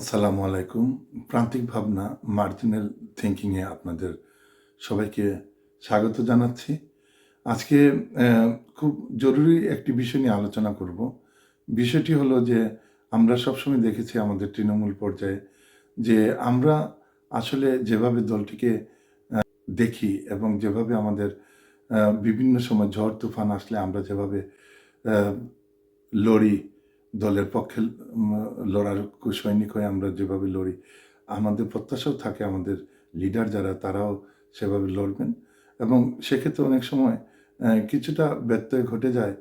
আসসালামু আলাইকুম। প্রান্তিক ভাবনা মার্জিনাল থিঙ্কিংয়ে আপনাদের সবাইকে স্বাগত জানাচ্ছি। আজকে খুব জরুরি একটি বিষয় নিয়ে আলোচনা করব। বিষয়টি হলো যে, আমরা সবসময় দেখেছি আমাদের তৃণমূল পর্যায়ে যে, আমরা আসলে যেভাবে দলটিকে দেখি এবং যেভাবে আমাদের বিভিন্ন সময় ঝড় তুফান আসলে আমরা যেভাবে লড়ি দলের পক্ষে লড়ার সৈনিক হয়ে আমরা যেভাবে লড়ি। আমাদের প্রত্যাশাও থাকে, আমাদের লিডার যারা, তারাও সেভাবে লড়বেন। এবং সেক্ষেত্রে অনেক সময় কিছুটা ব্যত্যয় ঘটে যায়।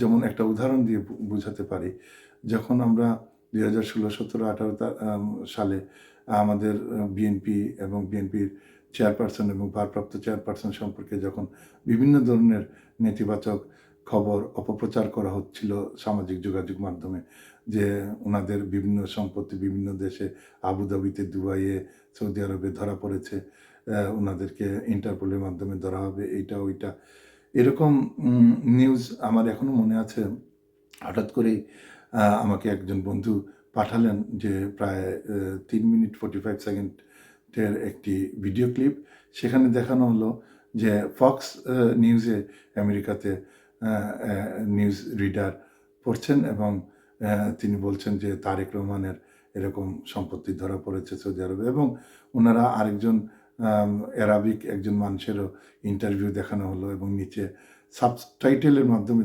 যেমন একটা উদাহরণ দিয়ে বোঝাতে পারি। যখন আমরা দুই হাজার ষোলো সতেরো আঠারো সালে আমাদের বিএনপি এবং বিএনপির চেয়ারপারসন এবং ভারপ্রাপ্ত চেয়ারপারসন সম্পর্কে যখন বিভিন্ন ধরনের নেতিবাচক খবর অপপ্রচার করা হচ্ছিল সামাজিক যোগাযোগ মাধ্যমে, যে ওনাদের বিভিন্ন সম্পত্তি বিভিন্ন দেশে, আবুধাবিতে, দুবাইয়ে, সৌদি আরবে ধরা পড়েছে ওনাদেরকে ইন্টারপোলের মাধ্যমে ধরা হবে, এইটা, ওইটা। এরকম নিউজ আমার এখনও মনে আছে, হঠাৎ করেই আমাকে একজন বন্ধু পাঠালেন যে প্রায় তিন মিনিট ফোর্টি ফাইভ সেকেন্ডের একটি ভিডিও ক্লিপ সেখানে দেখানো হলো যে ফক্স নিউজে আমেরিকাতে নিউজ রিডার পড়ছেন এবং তিনি বলছেন যে তারেক রহমানের এরকম সম্পত্তি ধরা পড়েছে সৌদি আরবে এবং ওনারা আরেকজন অ্যারাবিক একজন মানুষেরও ইন্টারভিউ দেখানো হলো এবং নিচে সাবটাইটেলের মাধ্যমে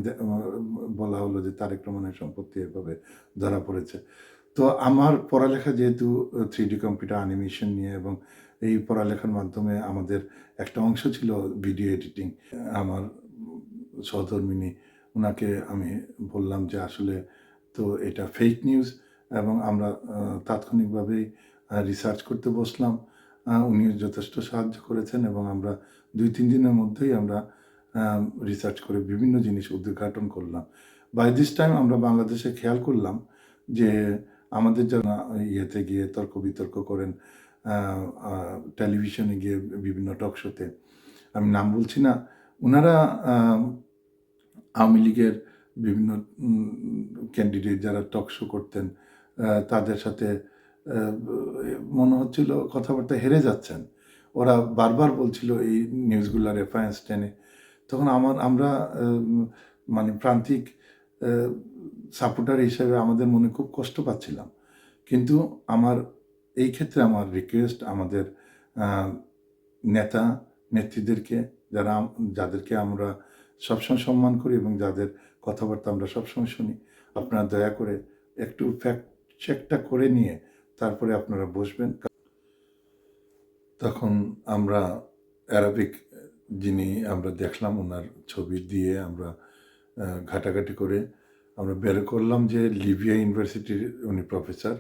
বলা হলো যে তারেক রহমানের সম্পত্তি এভাবে ধরা পড়েছে। তো আমার পড়ালেখা যেহেতু থ্রি ডি কম্পিউটার অ্যানিমেশন নিয়ে এবং এই পড়ালেখার মাধ্যমে আমাদের একটা অংশ ছিল ভিডিও এডিটিং আমার সহধর্মিনী ওনাকে আমি বললাম যে আসলে তো এটা ফেক নিউজ এবং আমরা তাৎক্ষণিকভাবেই রিসার্চ করতে বসলাম। উনি যথেষ্ট সাহায্য করেছেন এবং আমরা দুই, তিন দিনের মধ্যেই আমরা রিসার্চ করে বিভিন্ন জিনিস উদ্ঘাটন করলাম। বাই দিস টাইম আমরা বাংলাদেশে খেয়াল করলাম যে আমাদের যারা ইয়েতে গিয়ে তর্ক বিতর্ক করেন টেলিভিশনে গিয়ে বিভিন্ন টক শোতে আমি নাম বলছি না ওনারা আওয়ামী লীগের বিভিন্ন ক্যান্ডিডেট যারা টক শো করতেন তাদের সাথে মনে হচ্ছিল কথাবার্তা হেরে যাচ্ছেন। ওরা বারবার বলছিল এই নিউজগুলোর রেফারেন্স টেনে। তখন আমার, আমরা মানে প্রান্তিক সাপোর্টার হিসেবে আমাদের মনে খুব কষ্ট পাচ্ছিলাম। কিন্তু আমার, এই ক্ষেত্রে আমার রিকোয়েস্ট আমাদের নেতা, নেত্রীদেরকে যারা যাদেরকে আমরা সবসময় সম্মান করি এবং যাদের কথাবার্তা আমরা সবসময় শুনি, আপনারা দয়া করে একটু ফ্যাক্ট চেকটা করে নিয়ে তারপরে আপনারা বসবেন। তখন আমরা অ্যারাবিক যিনি আমরা দেখলাম ওনার ছবি দিয়ে আমরা ঘাটাঘাটি করে আমরা বের করলাম যে লিবিয়া ইউনিভার্সিটির উনি প্রফেসর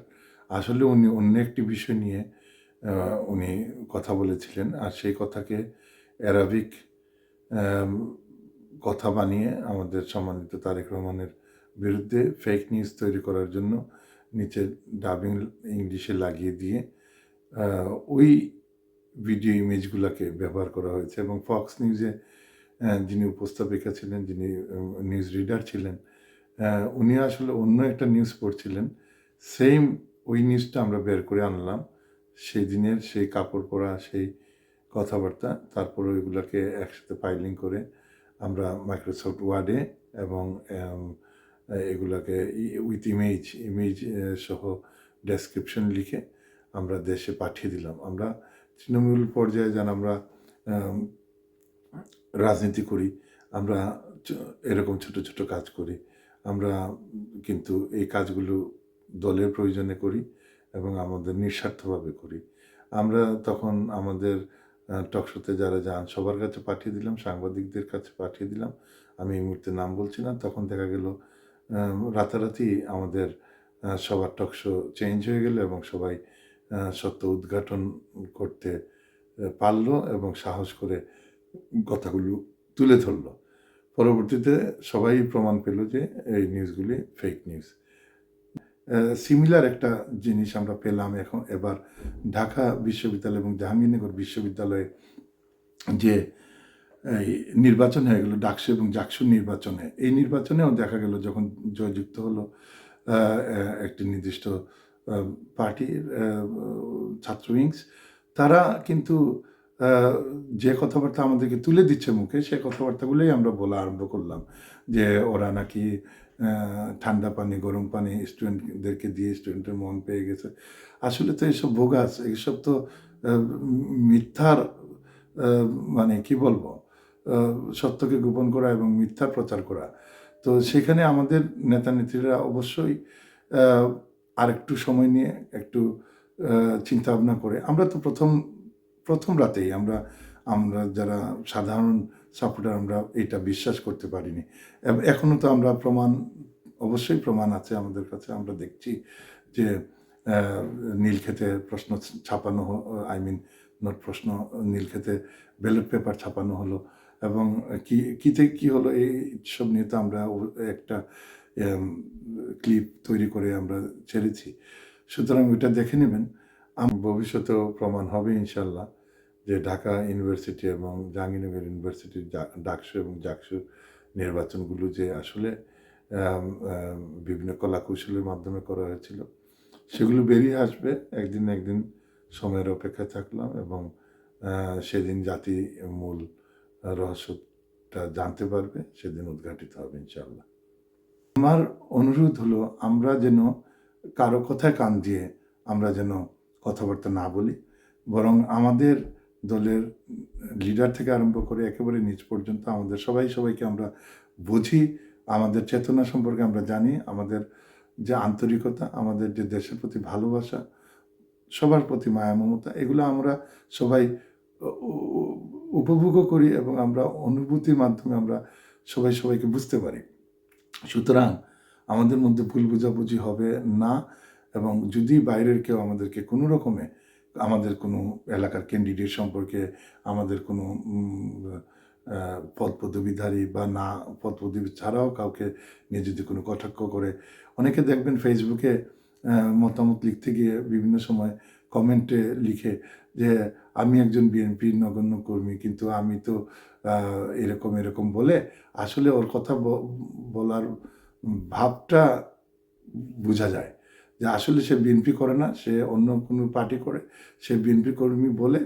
আসলে উনি অন্য একটি বিষয় নিয়ে উনি কথা বলেছিলেন আর সেই কথাকে অ্যারাবিক কথা বানিয়ে আমাদের সম্মানিত তারেক রহমানের বিরুদ্ধে ফেক নিউজ তৈরি করার জন্য নিচে ডাবিং ইংলিশে লাগিয়ে দিয়ে ওই ভিডিও ইমেজগুলোকে ব্যবহার করা হয়েছে এবং ফক্স নিউজে যিনি উপস্থাপিকা ছিলেন, যিনি নিউজ রিডার ছিলেন উনি আসলে অন্য একটা নিউজ পড়ছিলেন সেম ওই নিউজটা আমরা বের করে আনলাম, সেই দিনের সেই কাপড় পরা, সেই কথাবার্তা, তারপরে ওইগুলোকে একসাথে ফাইলিং করে আমরা মাইক্রোসফট ওয়ার্ডে এবং এগুলাকে উইথ ইমেজ ইমেজ সহ ডেসক্রিপশন লিখে আমরা দেশে পাঠিয়ে দিলাম। আমরা তৃণমূল পর্যায়ে যেন আমরা রাজনীতি করি, আমরা এরকম ছোট ছোট কাজ করি। আমরা কিন্তু এই কাজগুলো দলের প্রয়োজনে করি এবং আমাদের নিঃস্বার্থভাবে করি। আমরা তখন আমাদের টকশোতে যারা যান, সবার কাছে পাঠিয়ে দিলাম, সাংবাদিকদের কাছে পাঠিয়ে দিলাম। আমি এই মুহূর্তে নাম বলছি না, তখন দেখা গেল রাতারাতি আমাদের সবার টকশো চেঞ্জ হয়ে গেল এবং সবাই সত্য উদ্ঘাটন করতে পারল এবং সাহস করে কথাগুলো তুলে ধরলো। পরবর্তীতে সবাই প্রমাণ পেল যে এই নিউজগুলি ফেক নিউজ সিমিলার একটা জিনিস আমরা পেলাম এখন এবার ঢাকা বিশ্ববিদ্যালয় এবং জাহাঙ্গীরনগর বিশ্ববিদ্যালয়ে যে, এই নির্বাচন হয়ে গেল, ডাকসু এবং জাকসুর নির্বাচনে। এই নির্বাচনেও দেখা গেল যখন জয়যুক্ত হলো একটি নির্দিষ্ট পার্টির ছাত্র উইংস তারা কিন্তু যে কথাবার্তা আমাদেরকে তুলে দিচ্ছে মুখে, সে কথাবার্তাগুলোই আমরা বলা আরম্ভ করলাম। যে ওরা নাকি ঠান্ডা পানি, গরম পানি স্টুডেন্টদেরকে দিয়ে স্টুডেন্টের মন পেয়ে গেছে। আসলে তো এইসব ভোগাস এইসব তো মিথ্যার মানে কি বলব সত্যকে গোপন করা এবং মিথ্যার প্রচার করা। তো সেখানে আমাদের নেতা নেত্রীরা অবশ্যই আরেকটু সময় নিয়ে একটু চিন্তা ভাবনা করে। আমরা তো প্রথম প্রথম রাতেই আমরা আমরা যারা সাধারণ সাপোর্টার আমরা এটা বিশ্বাস করতে পারিনি। এখনও তো আমরা প্রমাণ, অবশ্যই প্রমাণ আছে আমাদের কাছে। আমরা দেখছি যে নীলক্ষেতে প্রশ্ন ছাপানো আই মিন নোট প্রশ্ন, নীলক্ষেতে ব্যালট পেপার ছাপানো হলো। এবং কি, কীতে কী হলো এই সব নিয়ে তো আমরা একটা ক্লিপ তৈরি করে আমরা ছেড়েছি। সুতরাং ওইটা দেখে নেবেন। ভবিষ্যতেও প্রমাণ হবে ইনশাল্লাহ। যে ঢাকা ইউনিভার্সিটি এবং জাহাঙ্গীরনগর ইউনিভার্সিটির ডাকসু এবং জাকসু নির্বাচনগুলো যে আসলে বিভিন্ন কলা কৌশলের মাধ্যমে করা হয়েছিল, সেগুলো বেরিয়ে আসবে। একদিন একদিন সময়ের অপেক্ষায় থাকলাম এবং সেদিন জাতি মূল রহস্যটা জানতে পারবে, সেদিন উদ্ঘাটিত হবে ইনশাল্লাহ আমার অনুরোধ হলো, আমরা যেন কারও কথায় কান দিয়ে আমরা যেন কথাবার্তা না বলি, বরং আমাদের দলের লিডার থেকে আরম্ভ করে একেবারে নিচ পর্যন্ত আমাদের সবাই সবাইকে আমরা বুঝি, আমাদের চেতনা সম্পর্কে আমরা জানি, আমাদের যে আন্তরিকতা, আমাদের যে দেশের প্রতি ভালোবাসা, সবার প্রতি মায়া, মমতা, এগুলো আমরা সবাই উপভোগও করি এবং আমরা অনুভূতির মাধ্যমে আমরা সবাই সবাইকে বুঝতে পারি। সুতরাং আমাদের মধ্যে ভুল বোঝাবুঝি হবে না এবং যদি বাইরের কেউ আমাদেরকে কোনো রকমে আমাদের কোনো এলাকার ক্যান্ডিডেট সম্পর্কে আমাদের কোনো পদ পদবিধারী বা না পদ পদবি ছাড়াও কাউকে নিয়ে যদি কোনো কটাক্ষ করে, অনেকে দেখবেন ফেসবুকে মতামত লিখতে গিয়ে বিভিন্ন সময় কমেন্টে লিখে যে, আমি একজন বিএনপির নগণ্য কর্মী, কিন্তু আমি তো এরকম এরকম বলে আসলে ওর কথা বলার ভাবটা বোঝা যায়। যে আসলে সে বিএনপি করে না, সে অন্য কোনো পার্টি করে, সে বিএনপি কর্মী বলে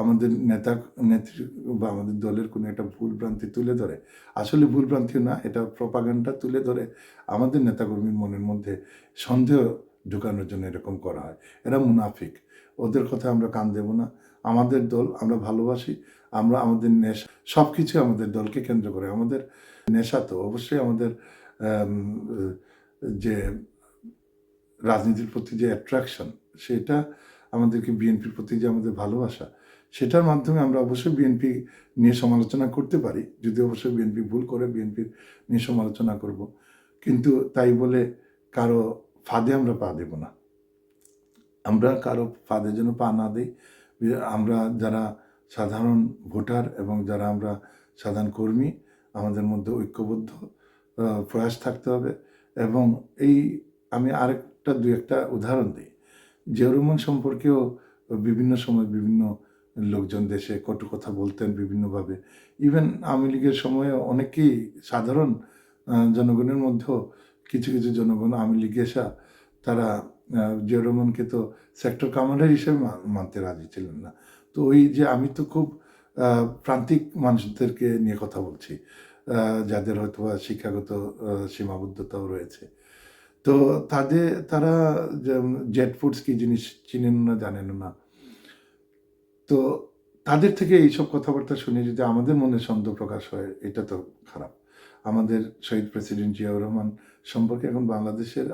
আমাদের নেতা, নেত্রী বা আমাদের দলের কোনো একটা ভুল ভ্রান্তি তুলে ধরে। আসলে ভুল ভ্রান্তি না, এটা প্রপাগান্ডা তুলে ধরে আমাদের নেতাকর্মীর মনের মধ্যে সন্দেহ ঢুকানোর জন্য এরকম করা হয়। এরা মুনাফিক। ওদের কথা আমরা কান দেব না। আমাদের দল, আমরা ভালোবাসি, আমরা আমাদের নেশা সব কিছু আমাদের দলকে কেন্দ্র করে। আমাদের নেশা তো অবশ্যই আমাদের যে রাজনীতির প্রতি যে অ্যাট্রাকশন সেটা আমাদেরকে বিএনপির প্রতি যে আমাদের ভালোবাসা, সেটার মাধ্যমে আমরা অবশ্যই বিএনপি নিয়ে সমালোচনা করতে পারি। যদি অবশ্যই বিএনপি ভুল করে বিএনপির নিয়ে সমালোচনা করব। কিন্তু তাই বলে কারও ফাঁদে আমরা পা দেব না। আমরা কারও ফাঁদে যেন পা না দিই। আমরা যারা সাধারণ ভোটার এবং যারা আমরা সাধারণ কর্মী, আমাদের মধ্যে ঐক্যবদ্ধ প্রয়াস থাকতে হবে। এবং এই আমি আরেকটা দু একটা উদাহরণ দিই। জিয়াউর সম্পর্কেও বিভিন্ন সময় বিভিন্ন লোকজন দেশে কটু কথা বলতেন বিভিন্নভাবে। ইভেন আওয়ামী লীগের সময়ে অনেকেই সাধারণ জনগণের মধ্যেও কিছু কিছু জনগণ আওয়ামী লীগে এসা তারা জিয়াউর তো সেক্টর কমান্ডার হিসেবে মানতে রাজি ছিলেন না। তো ওই যে আমি তো খুব প্রান্তিক মানুষদেরকে নিয়ে কথা বলছি যাদের হয়তো শিক্ষাগত সীমাবদ্ধতাও রয়েছে। তো তাদের, তারা জেট ফুডস কি জিনিস চিনেন না, জানেন না। তো তাদের থেকে এইসব কথাবার্তা শুনে যদি আমাদের মনে সন্দেহ প্রকাশ হয়, এটা তো খারাপ। আমাদের শহীদ প্রেসিডেন্ট জিয়াউর রহমান সম্পর্কে এখন বাংলাদেশের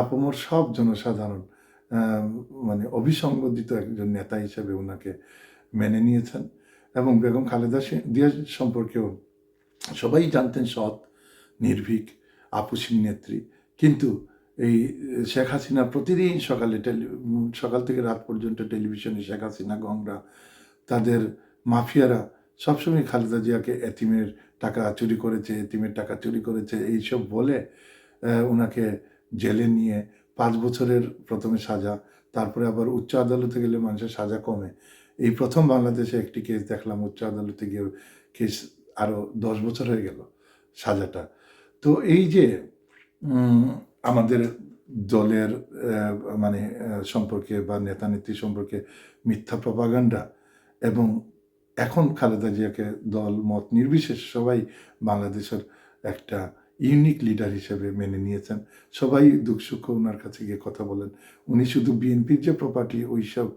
আপমর সব জনসাধারণ মানে অভিসংবাদিত একজন নেতা হিসেবে ওনাকে মেনে নিয়েছেন এবং বেগম খালেদা জিয়া সম্পর্কেও সবাই জানতেন সৎ, নির্ভীক, আপুসীন নেত্রী। কিন্তু এই শেখ হাসিনা প্রতিদিন সকালে টেলি সকাল থেকে রাত পর্যন্ত টেলিভিশনে শেখ হাসিনা গংরা তাদের মাফিয়ারা সবসময় খালেদা জিয়াকে এতিমের টাকা চুরি করেছে, এতিমের টাকা চুরি করেছে, এইসব বলে ওনাকে জেলে নিয়ে পাঁচ বছরের প্রথমে সাজা, তারপরে আবার উচ্চ আদালতে গেলে মানুষের সাজা কমে। এই প্রথম বাংলাদেশে একটি কেস দেখলাম, উচ্চ আদালতে গিয়ে কেস আরও দশ বছর হয়ে গেল সাজাটা। তো এই যে আমাদের দলের মানে সম্পর্কে বা নেতা নেত্রী সম্পর্কে মিথ্যা প্রপাগান্ডা এবং এখন খালেদা জিয়াকে দল, মত নির্বিশেষে সবাই বাংলাদেশের একটা ইউনিক লিডার হিসেবে মেনে নিয়েছেন। সবাই দুঃখ সুখ ওনার কাছে গিয়ে কথা বলেন। উনি শুধু বিএনপির যে প্রপার্টি ওইসব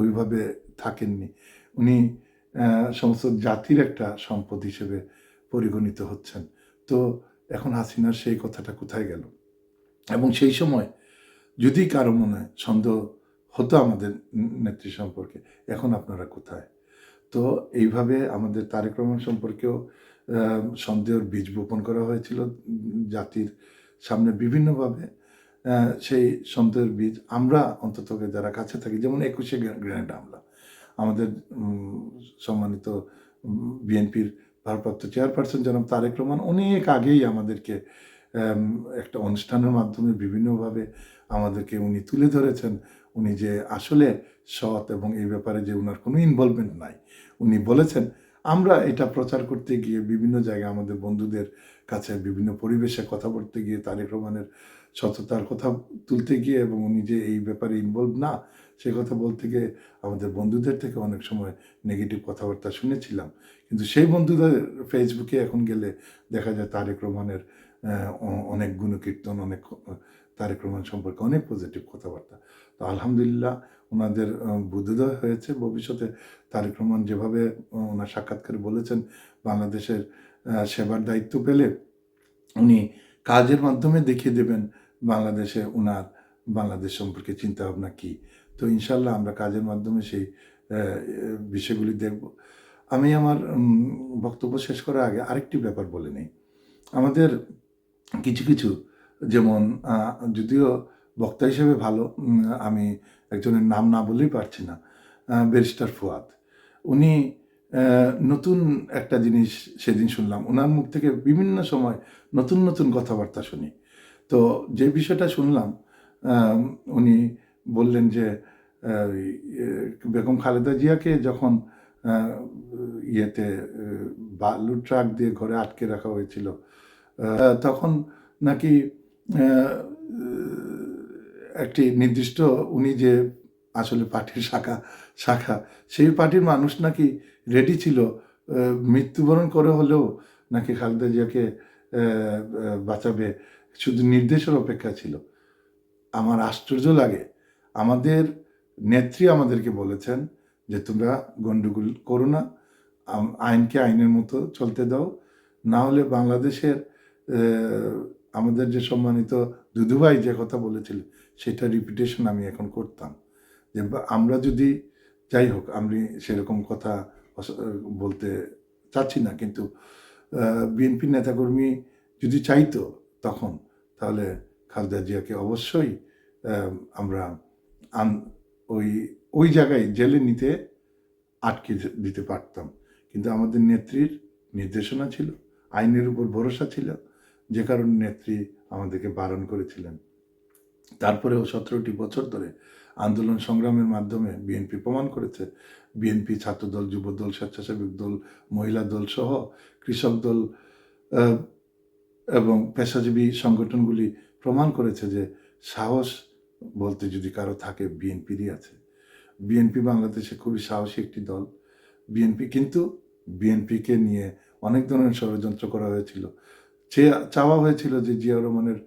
ওইভাবে থাকেননি। উনি সমস্ত জাতির একটা সম্পদ হিসেবে পরিগণিত হচ্ছেন। তো এখন হাসিনার সেই কথাটা কোথায় গেল? এবং সেই সময় যদি কারও মনে সন্দেহ হতো আমাদের নেত্রী সম্পর্কে, এখন আপনারা কোথায়? তো এইভাবে আমাদের তারেক রহমান সম্পর্কেও সন্দেহের বীজ বপন করা হয়েছিল জাতির সামনে বিভিন্নভাবে। সেই সন্দেহের বীজ আমরা অন্তত যারা কাছে থাকি, যেমন একুশে গ্রেনেড হামলা, আমাদের সম্মানিত বিএনপির ভারপ্রাপ্ত চেয়ারপারসন জনাব তারেক রহমান অনেক আগেই আমাদেরকে একটা অনুষ্ঠানের মাধ্যমে বিভিন্নভাবে আমাদেরকে উনি তুলে ধরেছেন। উনি যে আসলে সৎ এবং এই ব্যাপারে যে উনার কোনো ইনভলভমেন্ট নাই, উনি বলেছেন, আমরা এটা প্রচার করতে গিয়ে বিভিন্ন জায়গায় আমাদের বন্ধুদের কাছে বিভিন্ন পরিবেশে কথা বলতে গিয়ে, তারেক রহমানের সততার কথা তুলতে গিয়ে এবং উনি যে এই ব্যাপারে ইনভলভ না, সে কথা বলতে গিয়ে আমাদের বন্ধুদের থেকে অনেক সময় নেগেটিভ কথাবার্তা শুনেছিলাম। কিন্তু সেই বন্ধুদের ফেসবুকে এখন গেলে দেখা যায় তারেক রহমানের অনেক গুণকীর্তন, অনেক তারেক রহমান সম্পর্কে অনেক পজিটিভ কথাবার্তা। তো আলহামদুলিল্লাহ ওনাদের বুদ্ধোদয় হয়েছে। ভবিষ্যতে তারেক রহমান যেভাবে ওনার সাক্ষাৎকারে বলেছেন, বাংলাদেশের সেবার দায়িত্ব পেলে উনি কাজের মাধ্যমে দেখিয়ে দেবেন বাংলাদেশে ওনার বাংলাদেশ সম্পর্কে চিন্তা ভাবনা কী। তো ইনশাল্লাহ আমরা কাজের মাধ্যমে সেই বিষয়গুলি দেখব। আমি আমার বক্তব্য শেষ করার আগে আরেকটি ব্যাপার বলে নিই। আমাদের কিছু কিছু, যেমন যদিও বক্তা হিসেবে ভালো আমি একজনের নাম না বলেই পারছি না ব্যারিস্টার ফুয়াদ। উনি নতুন একটা জিনিস সেদিন শুনলাম। ওনার মুখ থেকে বিভিন্ন সময় নতুন নতুন কথাবার্তা শুনি। তো যে বিষয়টা শুনলাম উনি বললেন যে বেগম খালেদা জিয়াকে যখন ইয়েতে বালু ট্রাক দিয়ে ঘরে আটকে রাখা হয়েছিল। তখন নাকি একটি নির্দিষ্ট উনি যে আসলে পার্টির শাখা শাখা, সেই পার্টির মানুষ নাকি রেডি ছিল মৃত্যুবরণ করে হলেও নাকি খালেদা জিয়াকে বাঁচাবে, শুধু নির্দেশের অপেক্ষা ছিল। আমার আশ্চর্য লাগে। আমাদের নেত্রী আমাদেরকে বলেছেন যে তোমরা গন্ডগোল করো না আইনকে আইনের মতো চলতে দাও। না হলে বাংলাদেশের আমাদের যে সম্মানিত দুদুভাই যে কথা বলেছিলেন সেটা রিপিটেশন আমি এখন করতাম। যে আমরা যদি, যাই হোক, আমি সেরকম কথা বলতে চাচ্ছি না, কিন্তু বিএনপি নেতাকর্মী যদি চাইতো তখন, তাহলে খালেদা জিয়াকে অবশ্যই আমরা আন, ওই ওই জায়গায় জেলে নিতে আটকে দিতে পারতাম। কিন্তু আমাদের নেত্রীর নির্দেশনা ছিল, আইনের উপর ভরসা ছিল, যে কারণে নেত্রী আমাদেরকে বারণ করেছিলেন। তারপরেও সতেরোটি বছর ধরে আন্দোলন সংগ্রামের মাধ্যমে বিএনপি প্রমাণ করেছে। বিএনপি ছাত্রদল, যুবদল, স্বেচ্ছাসেবক দল, মহিলা দল সহ কৃষক দল এবং পেশাজীবী সংগঠনগুলি প্রমাণ করেছে যে সাহস বলতে যদি কারও থাকে, বিএনপিরই আছে। বিএনপি বাংলাদেশে খুবই সাহসী একটি দল। বিএনপি কিন্তু বিএনপিকে নিয়ে অনেক ধরনের ষড়যন্ত্র করা হয়েছিল। চাওয়া হয়েছিল যে জিয়া রহমানের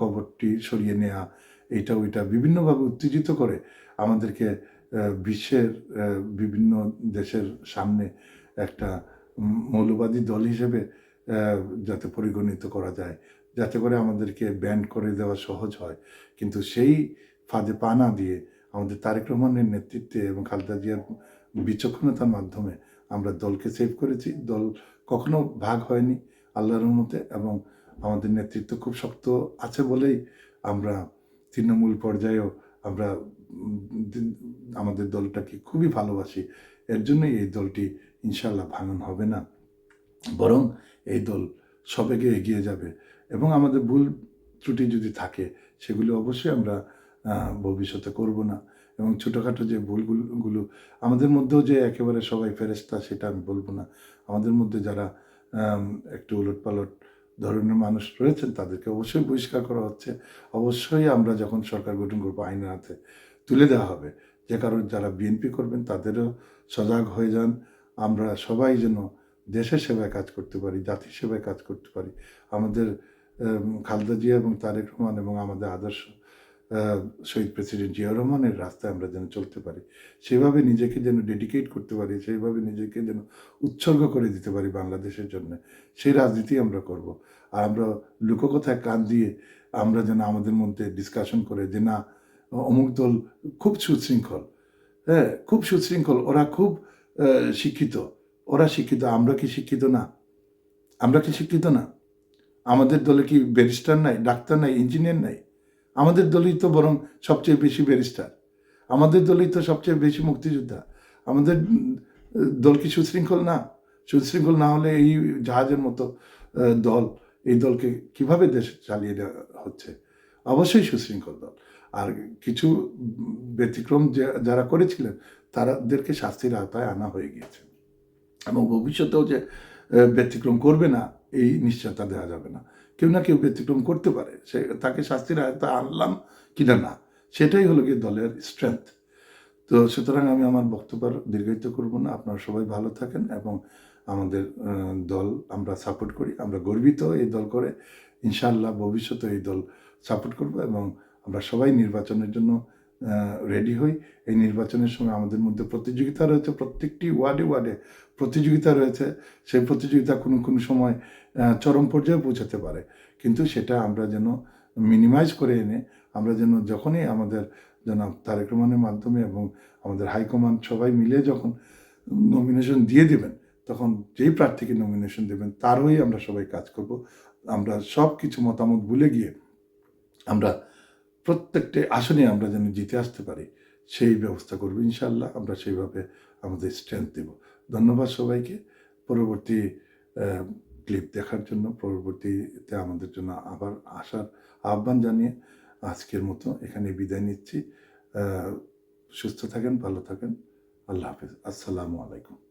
কবরটি সরিয়ে নেওয়া এইটা ওইটা বিভিন্নভাবে উত্তেজিত করে আমাদেরকে বিশ্বের বিভিন্ন দেশের সামনে একটা মৌলবাদী দল হিসেবে যাতে পরিগণিত করা যায়। যাতে করে আমাদেরকে ব্যান করে দেওয়া সহজ হয়। কিন্তু সেই ফাঁদে পা না দিয়ে আমাদের তারেক রহমানের নেতৃত্বে এবং খালেদা জিয়ার বিচক্ষণতার মাধ্যমে আমরা দলকে সেভ করেছি। দল কখনো ভাগ হয়নি আল্লাহর মতে এবং আমাদের নেতৃত্ব খুব শক্ত আছে বলেই আমরা তৃণমূল পর্যায়েও আমরা আমাদের দলটাকে খুবই ভালোবাসি। এর জন্যই এই দলটি ইনশাল্লাহ ভাঙন হবে না। বরং এই দল সবেগে এগিয়ে যাবে এবং আমাদের ভুল ত্রুটি যদি থাকে, সেগুলি অবশ্যই আমরা ভবিষ্যতে করব না। এবং ছোটোখাটো যে ভুলগুলো, আমাদের মধ্যেও যে একেবারে সবাই ফেরেস্তা সেটা আমি বলব না। আমাদের মধ্যে যারা একটু উলট পালট ধরনের মানুষ রয়েছেন, তাদেরকে অবশ্যই বহিষ্কার করা হচ্ছে। অবশ্যই আমরা যখন সরকার গঠন করব, আইনের হাতে তুলে দেওয়া হবে। যে কারণ যারা বিএনপি করবেন, তাদেরও সজাগ হয়ে যান। আমরা সবাই যেন দেশের সেবায় কাজ করতে পারি, জাতির সেবায় কাজ করতে পারি। আমাদের খালদা জিয়া এবং তারেক রহমান এবং আমাদের আদর্শ শহীদ প্রেসিডেন্ট জিয়া রহমানের রাস্তায় আমরা যেন চলতে পারি, সেভাবে নিজেকে যেন ডেডিকেট করতে পারি সেইভাবে নিজেকে যেন উৎসর্গ করে দিতে পারি বাংলাদেশের জন্য, সেই রাজনীতি আমরা করব। আর আমরা লোককথায় কান দিয়ে আমরা যেন আমাদের মধ্যে ডিসকাশন করে যে না, অমুক দল খুব সুশৃঙ্খল হ্যাঁ খুব সুশৃঙ্খল, ওরা খুব শিক্ষিত, ওরা শিক্ষিত, আমরা কি শিক্ষিত না? আমরা কি শিক্ষিত না? আমাদের দলে কি ব্যারিস্টার নাই, ডাক্তার নাই ইঞ্জিনিয়ার নাই? আমাদের দলই তো বরং সবচেয়ে বেশি ব্যারিস্টার। আমাদের দলই তো সবচেয়ে বেশি মুক্তিযোদ্ধা। আমাদের দল কি সুশৃঙ্খল না? সুশৃঙ্খল না হলে এই জাহাজের মতো দল, এই দলকে কীভাবে দেশ চালিয়ে দেওয়া হচ্ছে? অবশ্যই সুশৃঙ্খল দল। আর কিছু ব্যতিক্রম যারা করেছিলেন তাদেরকে শাস্তির আওতায় আনা হয়ে গিয়েছে। এবং ভবিষ্যতেও যে ব্যতিক্রম করবে না, এই নিশ্চয়তা দেওয়া যাবে না। কেউ না কেউ ব্যতিক্রম করতে পারে। সে তাকে শাস্তির আওতায় আনলাম কিনা না, সেটাই হলো গিয়ে দলের স্ট্রেংথ তো সুতরাং আমি আমার বক্তব্য দীর্ঘায়িত করব না। আপনারা সবাই ভালো থাকেন এবং আমাদের দল আমরা সাপোর্ট করি। আমরা গর্বিত এই দল করে। ইনশাআল্লাহ ভবিষ্যতে এই দল সাপোর্ট করব এবং আমরা সবাই নির্বাচনের জন্য রেডি হই। এই নির্বাচনের সময় আমাদের মধ্যে প্রতিযোগিতা রয়েছে। প্রত্যেকটি ওয়ার্ডে ওয়ার্ডে প্রতিযোগিতা রয়েছে। সেই প্রতিযোগিতা কোনো কোনো সময় চরম পর্যায়ে পৌঁছাতে পারে। কিন্তু সেটা আমরা যেন মিনিমাইজ করে এনে, আমরা যেন যখনই আমাদের জনাব তারেক রহমানের মাধ্যমে এবং আমাদের হাইকমান্ড সবাই মিলে যখন নমিনেশন দিয়ে দেবেন, তখন যেই প্রার্থীকে নমিনেশন দেবেন তার হয়েই আমরা সবাই কাজ করব। আমরা সব কিছু মতামত ভুলে গিয়ে আমরা প্রত্যেকটি আসনে আমরা যেন জিতে আসতে পারি, সেই ব্যবস্থা করব ইনশাল্লাহ আমরা সেইভাবে আমাদের স্ট্রেংথ দেব। ধন্যবাদ সবাইকে। পরবর্তী ক্লিপ দেখার জন্য, পরবর্তীতে আমাদের জন্য আবার আসার আহ্বান জানিয়ে আজকের মতো এখানে বিদায় নিচ্ছি। সুস্থ থাকেন, ভালো থাকেন। আল্লাহ হাফিজ। আসসালামু আলাইকুম।